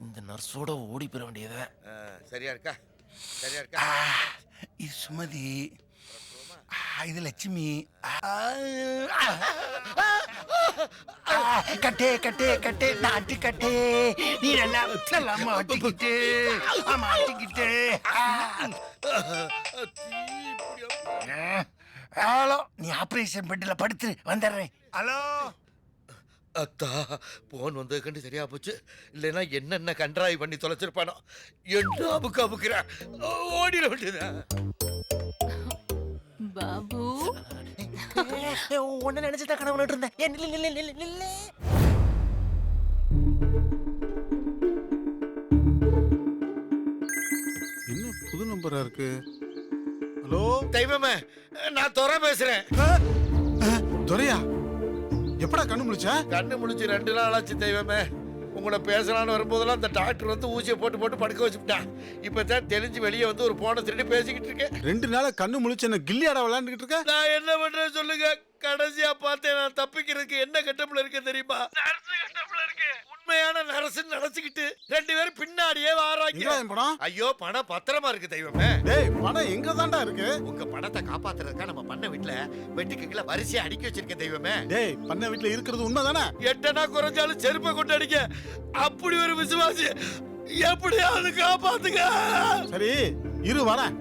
இந்த நர்ஸோட ஓடி போயிட வேண்டியதை. சரியா இருக்கா? சரியா இருக்கா? இது சுமதி. இது லட்சுமி. கட்டே கட்டே கட்டே நாட்டு கட்டே. நீ நல்லா மாட்டிக்கிட்டு. ஆ, மாட்டிக்கிட்டு. ஆ. ஹலோ நீ ஆபரேஷன் பெட்ல படுத்து வந்துடுறேன். ஹலோ. அத்தா போன் வந்தது கண்டு சரியா போச்சு. இல்லைன்னா என்னென்ன கண்ட்ராய் பண்ணி தொலைச்சிருப்பானோ. என்ன அமுக்கு அமுக்குறேன் ஓடிட வேண்டியதான் பாபு. ஒன்னு நினைச்சுதான் கனவு இருந்தேன். என்ன புது நம்பரா இருக்கு? ஹலோ? தெய்வமே நான் துறை பேசுறேன். துரையா எப்படா கண்ணு முழிச்ச? கண்ணு முழிச்சு ரெண்டு நாள் ஆச்சு தெய்வமே. உங்களை பேசலான்னு வரும்போதெல்லாம் அந்த டாக்டர் வந்து ஊசியை போட்டு போட்டு படுக்க வச்சுட்டான் இப்போ தான் தெளிஞ்சு வெளியே வந்து ஒரு போனை திருடி பேசிக்கிட்டு இருக்கேன். ரெண்டு நாளா கண்ணு முழிச்சு என்ன கில்லியாடா விளையாண்டுகிட்டு இருக்க? நான் என்ன பண்றேன் சொல்லுங்க. கடைசியா பார்த்தேன் நான் தப்பிக்கிறதுக்கு என்ன கட்டப்புல இருக்கு தெரியுமா? இருக்கு உண்மையான நரசுன்னு நினைச்சுக்கிட்டு ரெண்டு பேரும் பின்னாடியே வாராங்க. படம்? ஐயோ பணம் பத்திரமா இருக்கு தெய்வமே. டேய் பணம் எங்க தான்டா இருக்கு? உங்க பணத்தை காப்பாத்துறதுக்கா நம்ம பண்ண வீட்டுல வெட்டுக்குள்ள வரிசையா அடுக்கி வச்சிருக்கேன் தெய்வமே. டேய் பண்ண வீட்டுல இருக்கிறது உண்மைதானே? எட்டனா குறைஞ்சாலும் செருப்பை கொண்டு அடிக்க அப்படி ஒரு விசுவாசி எப்படியாவது காப்பாத்துங்க? சரி இரு வரேன்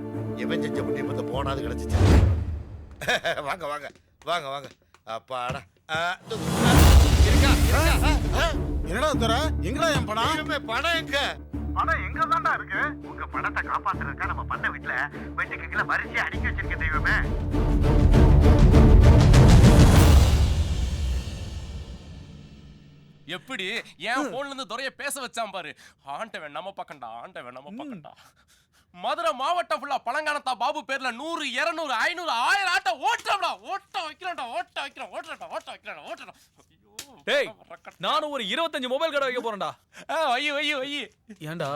எவன் செஞ்ச முடியும் பார்த்து போனாது கிடைச்சிச்சு. வாங்க வாங்க. வாங்க வாங்க. அப்பாடா. இருக்கா இருக்கா. என்னடா துரை? எங்கடா என் தெய்வமே, பணம் எங்க பணம் எங்க? தான்டா இருக்கு? உங்க பணத்தை காப்பாத்துறதுக்கா நம்ம பண்ண வீட்டுல வெட்டுக்குள்ள வரிசையா அடுக்கி வச்சிருக்கேன் தெய்வமே. எப்படி? என் போன்ல இருந்து துறைய பேச வச்சான் பாரு. ஆண்டவன் நம்ம பக்கம்டா ஆண்டவன் நம்ம பக்கம்டா. மதுரை மாவட்டம் ஃபுல்லா பழங்கானத்தா பாபு பேர்ல நூறு இருநூறு ஐநூறு ஆயிரம் ஆட்ட ஓட்டம்டா ஓட்ட வைக்கிறோம்டா ஓட்ட வைக்கிறோம் ஓட்டுறா ஓட்ட வைக்கிறோம் ஓட்டுறா டேய் நானும் ஒரு இருபத்தஞ்சு மொபைல் கடை வைக்க போறேன்டா. வை வை வை ஏன்டா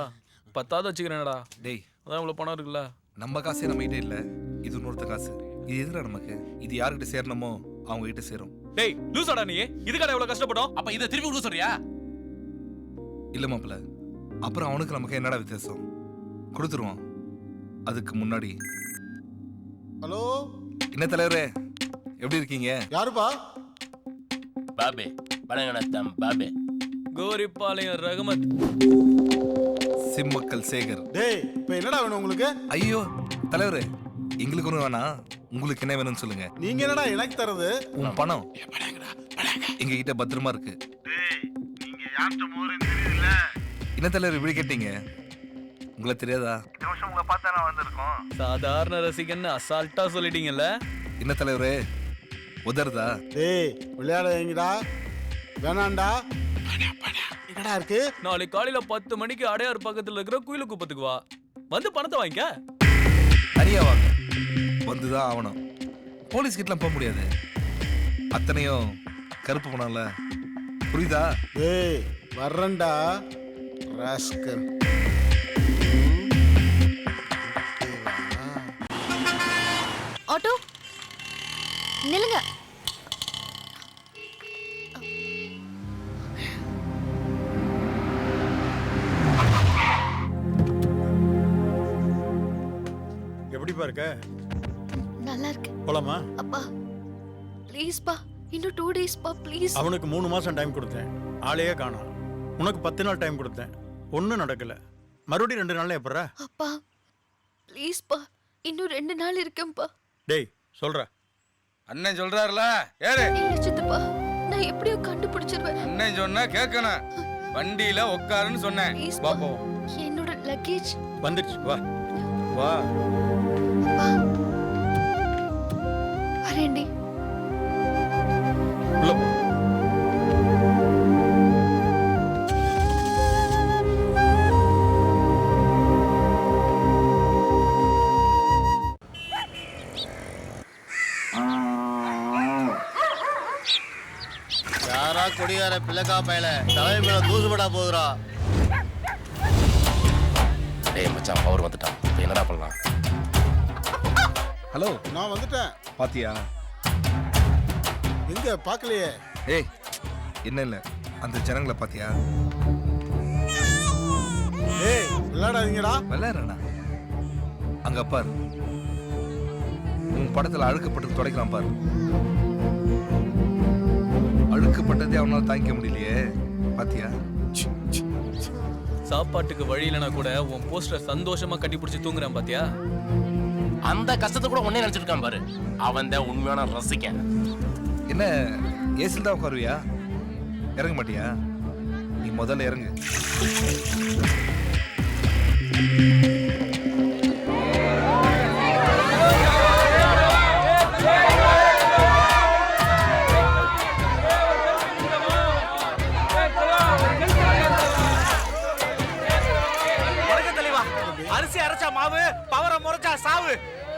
பத்தாவது வச்சுக்கிறேன்டா. டேய். அதான் இவ்வளவு பணம் இருக்குல்ல. நம்ம காசே நம்ம கிட்ட இல்ல. இது இன்னொருத்த காசு. இது எதுடா நமக்கு? இது யார்கிட்ட சேரணுமோ அவங்க கிட்ட சேரும். டேய் லூசாடா நீ. இதுக்காடா இவ்வளவு கஷ்டப்பட்டோம். அப்ப இதை திருப்பி விட சொல்றியா? இல்ல மாப்பிள அப்புறம் அவனுக்கு நமக்கு என்னடா வித்தியாசம்? கொடுத்துருவான் அதுக்கு முன்னாடி. ஹலோ? என்ன தலைவரே? எப்படி இருக்கீங்க? யாருப்பா? பாபே. பழங்கானத்தம் பாபே. கோரிப்பாளையம் ரகுமத். சிம்மக்கல் சேகர். டேய் இப்ப என்னடா வேணும் உங்களுக்கு? ஐயோ தலைவரே எங்களுக்கு ஒன்றும் வேணாம். உங்களுக்கு என்ன வேணும்னு சொல்லுங்க. நீங்க என்னடா எனக்கு தரது? உன் பணம். எங்க கிட்ட பத்திரமா இருக்கு. என்ன தலைவர் இப்படி கேட்டீங்க? உங்களை தெரியாதா? சாதாரண ரசிகன்னு அசால்ட்டா சொல்லிட்டீங்கல்ல? என்ன தலைவரே உதறதா? டேய் விளையாட வேணாண்டா. என்னடா இருக்கு? நாளைக்கு காலையில பத்து மணிக்கு அடையார் பக்கத்துல இருக்கிற குயிலு குப்பத்துக்கு வா. வந்து பணத்தை வாங்கிக்க. தனியா வாங்க. வந்துதான் ஆகணும். போலீஸ் கிட்டலாம் போக முடியாது. அத்தனையும் கருப்பு பணம்ல புரியுதா? டேய் வர்றேன்டா. ராஸ்கல். ஆட்டோ. நில்லுங்க. எப்படிப்பா இருக்க. நல்லா இருக்கு. போலாமா? அப்பா ப்ளீஸ் பா இன்னும் டூ டேஸ் பா ப்ளீஸ் அவனுக்கு மூணு மாசம் டைம் கொடுத்தேன். ஆளையே காணோம் உனக்கு பத்து நாள் டைம் கொடுத்தேன். ஒன்றும் நடக்கல. மறுபடியும் ரெண்டு நாள்ல எப்படா அப்பா ப்ளீஸ் பா இன்னும் ரெண்டு நாள் இருக்கேன்ப்பா டேய் சொல்ற. அண்ணன் சொல்றாருல ஏறு. இல்ல சித்தப்பா நான் எப்படியோ கண்டுபிடிச்சிருவேன். அண்ணன் சொன்னா கேட்கணும். வண்டியில உட்காருன்னு சொன்னேன். ப்ளீஸ் வா பா போவோம். என்னோட லக்கேஜ் வந்துடுச்சு வா. வா. கொடியார பிள்ளைக்கா பயல. தலைமை மேல தூசுபடா போகுதுடா டேய் மச்சான் பவர் வந்துட்டான். இப்போ என்னடா பண்ணலாம்? ஹலோ நான் வந்துட்டேன். பாத்தியா? எங்க? பார்க்கலையே. ஏய் என்ன இல்ல? அந்த ஜனங்களை பாத்தியா? விளையாடாதீங்கடா. விளையாடுறா அங்க பாரு. உன் படத்துல அழுக்கப்பட்டு துடைக்கலாம் பாரு. அழுக்கப்பட்டதே அவனால தாங்கிக்க முடியலையே. பாத்தியா? சாப்பாட்டுக்கு வழி இல்லைனா கூட உன் போஸ்டர் சந்தோஷமா கட்டி பிடிச்சி தூங்குறான் பாத்தியா? அந்த கஷ்டத்தை கூட உன்னே நினைச்சிருக்கான் பாரு. அவன் தான் உண்மையான ரசிக்கன் என்ன ஏசில் தான் உட்காருவியா? இறங்க மாட்டியா? நீ முதல்ல இறங்கு.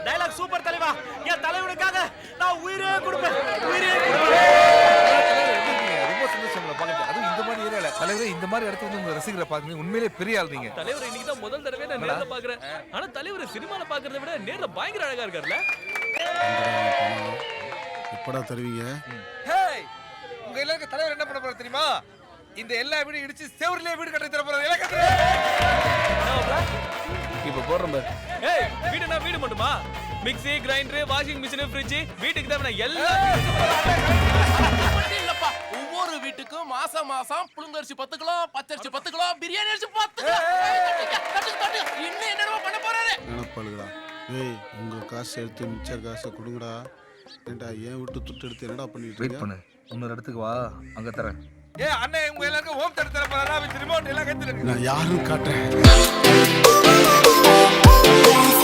டைலாக் சூப்பர் தலைவா. என் தலைவனுக்காக நான் உயிரே கொடுப்பேன். உயிரே ரொம்ப சந்தோஷம் பார்க்கறது அதுவும் இந்த மாதிரி ஏரியால. தலைவரே இந்த மாதிரி இடத்துல வந்து உங்க ரசிகரை பார்க்குறீங்க உண்மையிலே பெரிய ஆள் நீங்க. தலைவர் இன்னைக்கு தான் முதல் தடவை நான் நேர்ல பாக்குறேன் ஆனா தலைவர் சினிமால பாக்குறதை விட நேர்ல பயங்கர அழகா இருக்காருல்ல. எப்படா தருவீங்க. ஹேய் உங்க எல்லாருக்கும் தலைவர் என்ன பண்ண போறாரு தெரியுமா? இந்த எல்லா வீடும் இடிச்சு செவரிலே வீடு கட்டி தர போறாரு. எல்லாம் பாரு. ஏய் வீடுனா வீடு மட்டுமா? Mixie grinder washing machine fridge வீட்டுக்கு தேவையான எல்லாம் மட்டும் இல்லப்பா ஒவ்வொரு வீட்டுக்கும் மாசம் மாசம் புழுங்கரிசி பத்து கிலோ பச்சரிசி பத்து கிலோ பிரியாணி அரிசி பத்து கிலோ தட்டுங்க, தட்டுங்க, தட்டுங்க. இன்னும் என்னென்னமோ பண்ண போறாரு. நினப்பாளுகடா ஏய் உங்க காசு எடுத்து மிச்ச காசை கொடுங்கடா. ஏன்டா ஏன் விட்டு துட்டு எடுத்து என்னடா பண்ணிட்டு வெயிட் இருக்க? பண்ணு. இன்னொரு இடத்துக்கு வா அங்க தரேன். ஏ அண்ணன் உங்க எல்லாருக்கும் ஹோம் தேட்டர் தர போறாரா? ரிமோட் எல்லாம் கத்துல இருக்கு நான் யாரும் காட்டுறேன். breath